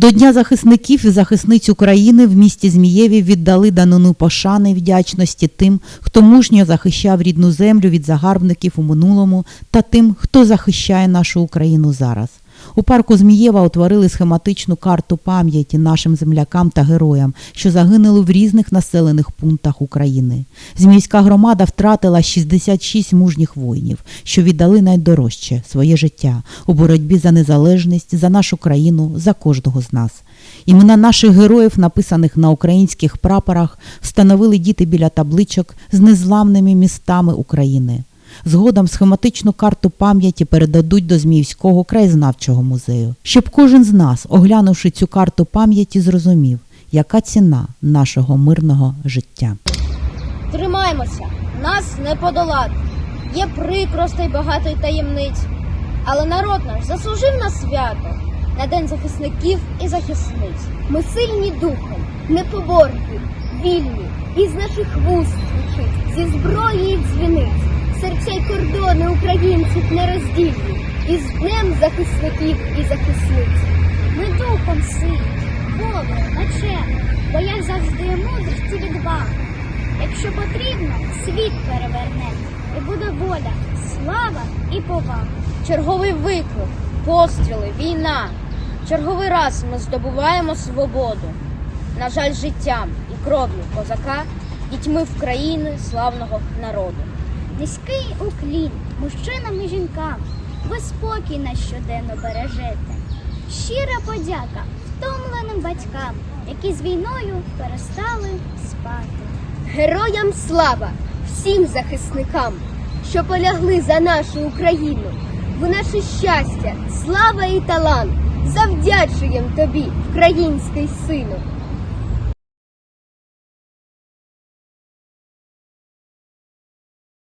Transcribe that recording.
До Дня захисників і захисниць України в місті Змієві віддали данину пошани вдячності тим, хто мужньо захищав рідну землю від загарбників у минулому, та тим, хто захищає нашу Україну зараз. У парку Змієва утворили схематичну карту пам'яті нашим землякам та героям, що загинули в різних населених пунктах України. Зміївська громада втратила 66 мужніх воїнів, що віддали найдорожче своє життя у боротьбі за незалежність, за нашу країну, за кожного з нас. Імена наших героїв, написаних на українських прапорах, встановили діти біля табличок з незламними містами України. Згодом схематичну карту пам'яті передадуть до Зміївського краєзнавчого музею, щоб кожен з нас, оглянувши цю карту пам'яті, зрозумів, яка ціна нашого мирного життя. Тримаймося, нас не подолати. Є прикростей багато таємниць. Але народ наш заслужив на свято, на день захисників і захисниць. Ми сильні духом, непоборні, вільні, із наших вуст звучить, зі зброї й кордони українців нероздільні, із днем захисників і захисниць. Ми духом сильні, волею, наче, бо як завжди мудрість і відвага. Якщо потрібно, світ переверне, і буде воля, слава і повага. Черговий виклик, постріли, війна. Черговий раз ми здобуваємо свободу. На жаль, життям і кров'ю козака, дітьми в країни славного народу. Низький уклін мужчинам і жінкам, ви спокій щоденно бережете. Щира подяка втомленим батькам, які з війною перестали спати. Героям слава всім захисникам, що полягли за нашу Україну. В наше щастя, слава і талант завдячуєм тобі, український сину.